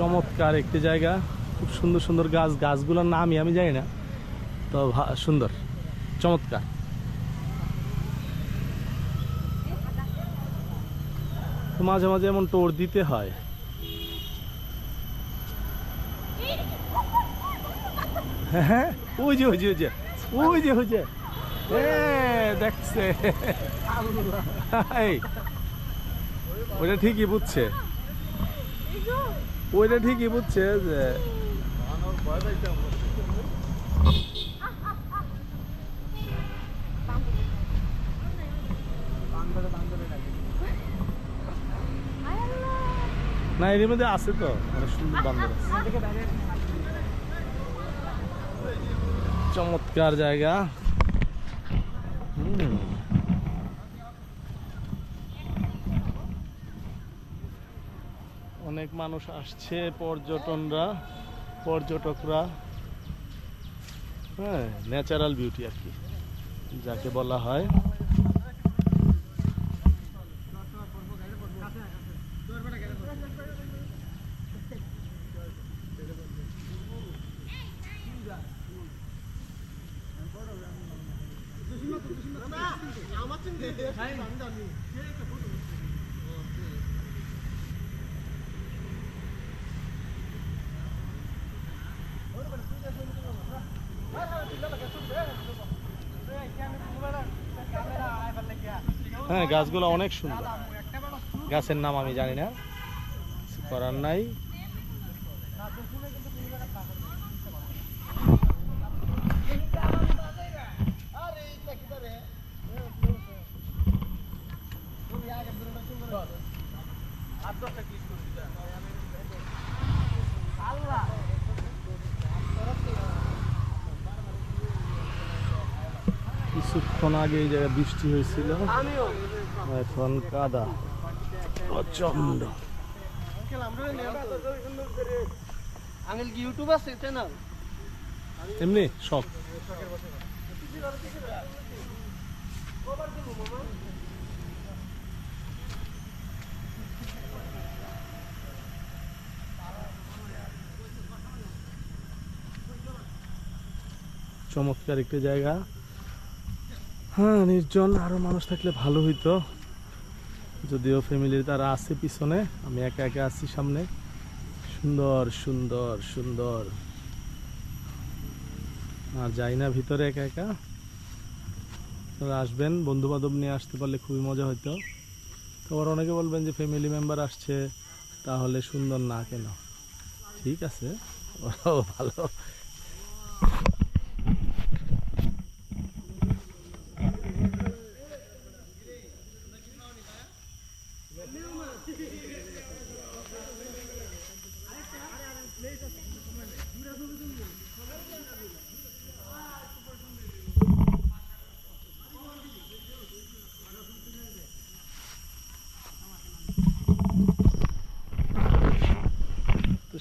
চমৎকার একটি জায়গা। খুব সুন্দর সুন্দর গাছ, গাছগুলোর নামই আমি জানি না তো সুন্দর, চমৎকার। মাঝে মাঝে এমন টোর দিতে হয়। হ্যাঁ দেখছে। ওইটা ঠিকই বুঝছে। ওইটা ঠিকই বুঝছে যে না এর মধ্যে আছে তো। সুন্দর বান্দর চমৎকার জায়গা। হুম। অনেক মানুষ আসছে পর্যটনরা পর্যটকরা হ্যাঁ ন্যাচারাল বিউটি আর কি যাকে বলা হয় হ্যাঁ গাছগুলো অনেক সুন্দর। গাছের নাম আমি জানি না। করার নাই। কিছুক্ষণ আগে এই জায়গায় বৃষ্টি হয়েছিল। এখন কাদা। প্রচণ্ড এমনি শখ চমৎকার একটি জায়গা। হ্যাঁ নির্জন আরও মানুষ থাকলে ভালো হইতো। যদিও ফ্যামিলির তারা আছে পিছনে, আমি একা একা আছি সামনে। সুন্দর সুন্দর সুন্দর। আর যাই না ভিতরে একা একা। আপনারা আসবেন বন্ধু বান্ধব নিয়ে আসতে পারলে খুবই মজা হতো আবার অনেকে বলবেন যে ফ্যামিলি মেম্বার আসছে, তাহলে সুন্দর না কেন? ঠিক আছে ভালো।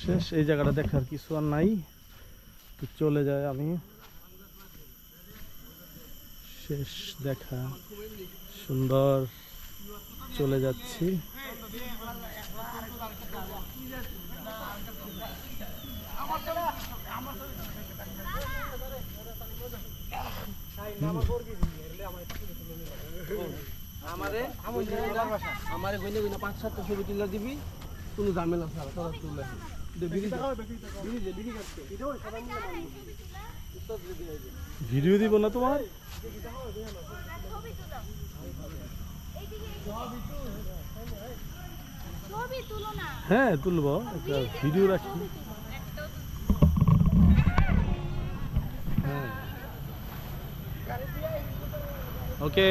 শেষ, এই জায়গাটা দেখার কিছু আর নাই। তো চলে যায় আমি। শেষ দেখা। সুন্দর। চলে যাচ্ছি। আমারে আমারে পাঁচ সাতটা ছবি তুলে দিবি, কোনো ঝামেলা ছাড়া তোরা ভিডিও দিব না তোমার? হ্যাঁ তুলবো। একটা ভিডিও রাখি। হ্যাঁ। ওকে।